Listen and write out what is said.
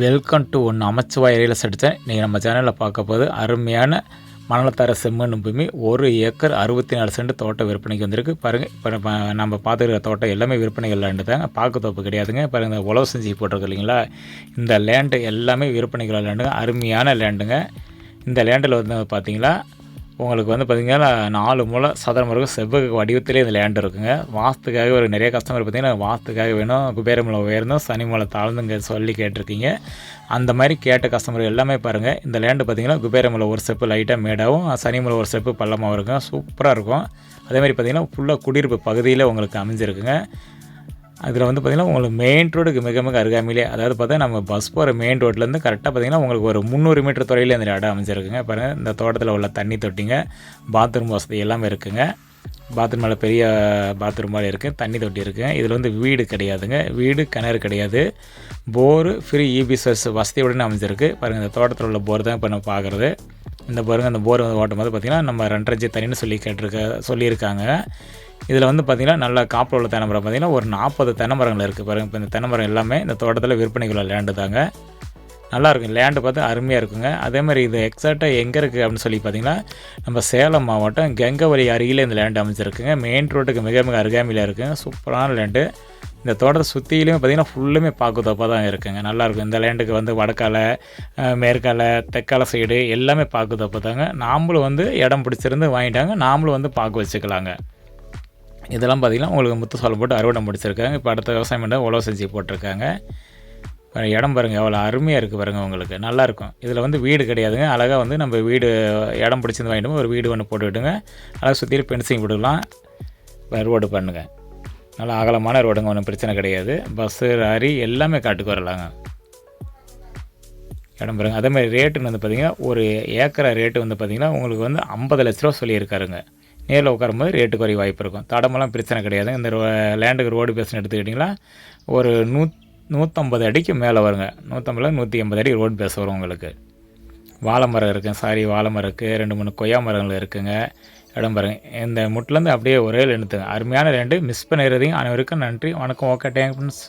Welcome to ஒன்று அமைச்சுவாய் இறையில் சடித்தேன் நீங்கள் நம்ம சேனலில் பார்க்க போது அருமையான மணலத்தர செம்மண் பூமி. ஒரு ஏக்கர் அறுபத்தி நாலு சென்ட் தோட்டம் விற்பனைக்கு வந்திருக்கு. பாருங்கள் இப்போ நம்ம நம்ம பார்த்துருக்க தோட்டம் எல்லாமே விற்பனைகள் லேண்டு தாங்க பார்க்க தோப்பு கிடையாதுங்க. பாருங்கள் இந்த உழவு செஞ்சு போட்டிருக்கு இல்லைங்களா? இந்த லேண்டு எல்லாமே விற்பனைகள் லேண்டுங்க அருமையான லேண்டுங்க இந்த லேண்டில் வந்து பார்த்தீங்களா உங்களுக்கு வந்து பார்த்திங்கன்னா நாலு முளை சதுரம் இருக்கும் செவ்வக வடிவத்திலே இந்த லேண்ட் இருக்குங்க. வாஸ்துக்காக ஒரு நிறைய கஸ்டமர் பார்த்திங்கன்னா வாஸ்துக்காக வேணும். குபேரமலை உயர்ந்தும் சனிமலை தாழ்ந்துங்க சொல்லி கேட்டிருக்கீங்க. அந்த மாதிரி கேட்ட கஸ்டமர் எல்லாமே பாருங்கள் இந்த லேண்டு பார்த்திங்கன்னா குபேரமலை ஒரு ஸ்டெப்பு லைட்டாக மேடாகவும் சனிமலை ஒரு ஸ்டெப்பு பள்ளமாகவும் இருக்கும். சூப்பராக இருக்கும். அதேமாதிரி பார்த்திங்கன்னா ஃபுல்லாக குடியிருப்பு பகுதியில் உங்களுக்கு அமைஞ்சிருக்குங்க. அதில் வந்து பார்த்திங்கன்னா உங்களுக்கு மெயின் ரோடுக்கு மிக மிக அருகாமையிலே அதாவது பார்த்தா நம்ம பஸ் போகிற மெயின் ரோட்லேருந்து கரெக்டாக பார்த்திங்கன்னா உங்களுக்கு ஒரு முந்நூறு மீட்டர் தொலைவில் இந்த இடம் அமைஞ்சிருக்குங்க. பாருங்கள் இந்த தோட்டத்தில் உள்ள தண்ணி தொட்டிங்க பாத்ரூம் வசதி எல்லாமே இருக்குங்க. பாத்ரூம் மேலே பெரிய பாத்ரூம் மாதிரி இருக்குது தண்ணி தொட்டி இருக்குங்க. இதில் வந்து வீடு கிடையாதுங்க வீடு கிணறு கிடையாது. போரு ஃப்ரீ இபி சர்ஸ் வசதியுடன் அமைஞ்சிருக்கு. பாருங்கள் இந்த தோட்டத்தில் உள்ள போர் தான் இப்போ நம்ம பார்க்குறது இந்த பாருங்கள் அந்த போர் வந்து ஓட்டும் போது பார்த்திங்கன்னா நம்ம ரெண்டரை தண்ணின்னு சொல்லி கேட்டிருக்க சொல்லியிருக்காங்க. இதில் வந்து பார்த்திங்கன்னா நல்ல காப்பில் உள்ள தென்னை மரம் பார்த்திங்கன்னா ஒரு நாற்பது தென்னை மரங்கள் இருக்குது பாருங்கள் இப்போ இந்த தென்னை மரம் எல்லாமே இந்த தோட்டத்தில் விற்பனைக்குள்ள லேண்டு தாங்க நல்லாயிருக்கும் லேண்டு பார்த்து அருமையாக இருக்குங்க. அதே மாதிரி இது எக்ஸாக்டாக எங்கே இருக்குது அப்படின்னு சொல்லி பார்த்தீங்கன்னா நம்ம சேலம் மாவட்டம் கங்கவரி அருகில் இந்த லேண்டு அமைச்சிருக்குங்க மெயின் ரோட்டுக்கு மிக மிக அருகாமையில் இருக்குங்க. சூப்பரான லேண்டு. இந்த தோட்டத்தை சுற்றிலையும் பார்த்திங்கன்னா ஃபுல்லுமே பார்க்க தான் இருக்குங்க. நல்லாயிருக்கும் இந்த லேண்டுக்கு வந்து வடக்கால மேற்கால தெற்கால சைடு எல்லாமே பார்க்க தாங்க. நாமளும் வந்து இடம் பிடிச்சிருந்து வாங்கிட்டாங்க. நாமளும் வந்து பார்க்க வச்சுக்கலாங்க. இதெல்லாம் பார்த்திங்கன்னா உங்களுக்கு முத்து சோளம் போட்டு அறுவடை முடிச்சிருக்காங்க. இப்போ அடுத்த விவசாயம் பண்ண உழவு செஞ்சு போட்டிருக்காங்க. இடம் பாருங்கள் எவ்வளோ அருமையாக இருக்குது பாருங்கள் உங்களுக்கு. நல்லாயிருக்கும் இதில் வந்து வீடு கிடையாதுங்க. அழகாக வந்து நம்ம வீடு இடம் பிடிச்சிருந்து வாங்கிட்டு ஒரு வீடு ஒன்று போட்டுக்கிட்டுங்க அழகாக சுற்றி பென்சிங் போட்டுக்கலாம். ரோடு பண்ணுங்கள் நல்லா அகலமான ரோடுங்க ஒன்றும் பிரச்சனை கிடையாது. பஸ்ஸு லாரி எல்லாமே காட்டுக்கு வரலாங்க. இடம் பாருங்கள் அதேமாதிரி ரேட்டுன்னு வந்து பார்த்திங்கன்னா ஒரு ஏக்கரை ரேட்டு வந்து பார்த்திங்கன்னா உங்களுக்கு வந்து ஐம்பது லட்ச ரூபா சொல்லியிருக்காருங்க. நேரில் உட்காரும்போது ரேட்டு குறைய வாய்ப்பு இருக்கும். தடமெல்லாம் பிரச்சனை கிடையாது. இந்த லேண்டுக்கு ரோடு பேஸ்னு எடுத்துக்கிட்டிங்களா ஒரு நூ நூற்றம்பது அடிக்கு மேலே வருங்க. நூற்றம்பதுல நூற்றி ஐம்பது அடி ரோடு பேச வரும் உங்களுக்கு. வாழை மரம் இருக்குது சாரி வாழை மரம் இருக்குது ரெண்டு மூணு கொய்யா மரங்கள் இருக்குங்க. இடம் பாருங்கள் இந்த முட்டிலேருந்து அப்படியே ஒரே எழுத்துங்க அருமையான ரெண்டு மிஸ் பண்ணிடுறதையும் அனைவருக்கும் நன்றி. வணக்கம். Okay thank friends